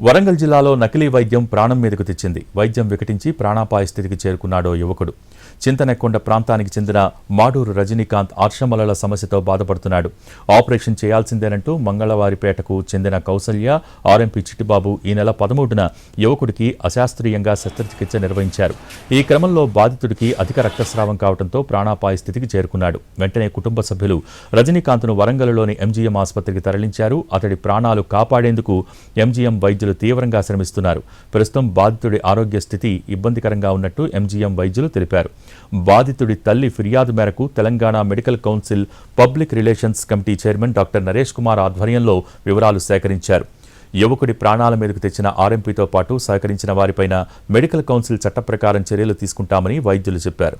వరంగల్ జిల్లాలో నకిలీ వైద్యం ప్రాణం మీదకు తెచ్చింది. వైద్యం వికటించి ప్రాణాపాయ స్థితికి చేరుకున్నాడో యువకుడు. చింతనెక్కొండ ప్రాంతానికి చెందిన మాడూరు రజనీకాంత్ ఆర్షమలల సమస్యతో బాధపడుతున్నాడు. ఆపరేషన్ చేయాల్సిందేనంటూ మంగళవారిపేటకు చెందిన కౌసల్య ఆర్ఎంపీ చిట్టిబాబు ఈ నెల పదమూడున యువకుడికి అశాస్త్రీయంగా శస్త్రచికిత్స నిర్వహించారు. ఈ క్రమంలో బాధితుడికి అధిక రక్తస్రావం కావడంతో ప్రాణాపాయ స్థితికి చేరుకున్నాడు. వెంటనే కుటుంబ సభ్యులు రజనీకాంత్ను వరంగల్లోని ఎంజీఎం ఆసుపత్రికి తరలించారు. అతడి ప్రాణాలు కాపాడేందుకు ఎంజీఎం వైద్యులు తీవ్రంగా శ్రమిస్తున్నారు ప్రస్తుతం బాధితుడి ఆరోగ్య స్థితి ఇబ్బందికరంగా ఉన్నట్టు ఎంజీఎం వైద్యులు తెలిపారు. బాధితుడి తల్లి ఫిర్యాదు మేరకు Telangana medical council public relations committee chairman doctor Naresh Kumar ఆధ్వర్యంలో వివరాలు సేకరించారు. యువకుడి ప్రాణాల మీదకు తెచ్చిన ఆర్ఎంపీతో పాటు సహకరించిన వారిపైన మెడికల్ కౌన్సిల్ చట్ట ప్రకారం చర్యలు తీసుకుంటామని వైద్యులు చెప్పారు.